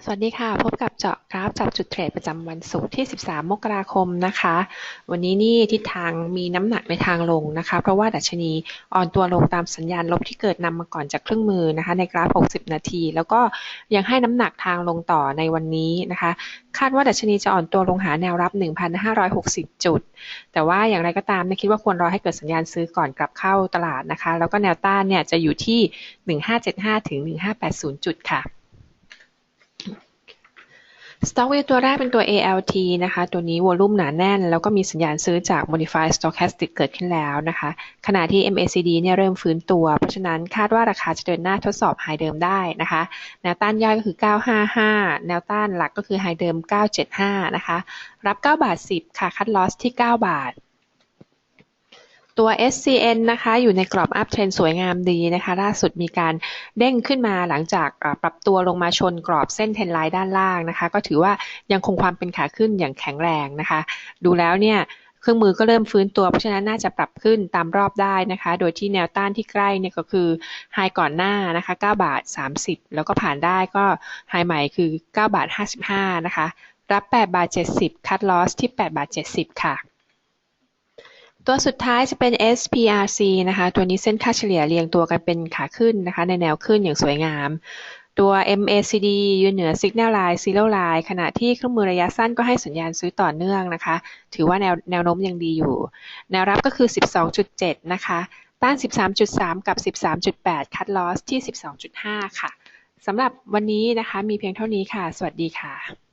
สวัสดีค่ะ พบกับเจาะกราฟจับจุดเทรดประจำวันศุกร์ที่ 13 มกราคมนะคะ วันนี้นี่ทิศทางมีน้ำหนักในทางลงนะคะ เพราะว่าดัชนีอ่อนตัวลงตามสัญญาณลบที่เกิดนำมาก่อนจากเครื่องมือนะคะ ในกราฟ 60 นาที แล้วก็ยังให้น้ำหนักทางลงต่อในวันนี้นะคะ คาดว่าดัชนีจะอ่อนตัวลงหาแนวรับ 1,560 จุด แต่ว่าอย่างไรก็ตามนะคิดว่าควรรอให้เกิดสัญญาณซื้อก่อนกลับเข้าตลาดนะคะ แล้วก็แนวต้านเนี่ยจะอยู่ที่ 1575ถึง1580 จุดค่ะ Stock View ตัวแรกเป็นตัว ALT นะคะ ตัวนี้วอลุ่มหนาแน่น แล้วก็มีสัญญาณซื้อจาก Modified Stochastic เกิดขึ้นแล้วนะคะ ขณะที่ MACD เนี่ยเริ่มฟื้นตัว เพราะฉะนั้นคาดว่าราคาจะเดินหน้าทดสอบไฮเดิมได้นะคะ แนวต้านย่อยก็คือ 955 แนวต้านหลักก็คือไฮเดิม 975 นะคะ รับ 9 บาท 10 ค่ะ คัดลอสที่ 9 บาท ตัว SCN นะคะอยู่ในกรอบอัพเทรนสวยงามดีนะคะล่าสุดมีการเด้งขึ้นมาหลังจากปรับตัวลงมาชนกรอบเส้นเทนไลน์ด้านล่างนะคะ ก็ถือว่ายังคงความเป็นขาขึ้นอย่างแข็งแรงนะคะ ดูแล้วเนี่ยเครื่องมือก็เริ่มฟื้นตัวเพราะฉะนั้นน่าจะปรับขึ้นตามรอบได้นะคะ โดยที่แนวต้านที่ใกล้เนี่ยก็คือไฮก่อนหน้านะคะ9บาท30 แล้วก็ผ่านได้ก็ไฮใหม่คือ9บาท55นะคะรับ8บาท70คัดลอสที่8บาท70 ค่ะ ตัวสุดท้ายจะเป็น SPRC นะคะ ตัวนี้เส้นค่าเฉลี่ยเรียงตัวกันเป็นขาขึ้นนะคะ ในแนวขึ้นอย่างสวยงาม ตัว MACD ยืนเหนือ Signal Line Zero Line ขณะที่เครื่องมือระยะสั้นก็ให้สัญญาณซื้อต่อเนื่องนะคะ ถือว่าแนวแนวโน้มยังดีอยู่ แนวรับก็คือ 12.7 นะคะ ต้าน 13.3 กับ 13.8 คัดลอสที่ 12.5 ค่ะสำหรับวันนี้นะคะ มีเพียงเท่านี้ค่ะ สวัสดีค่ะ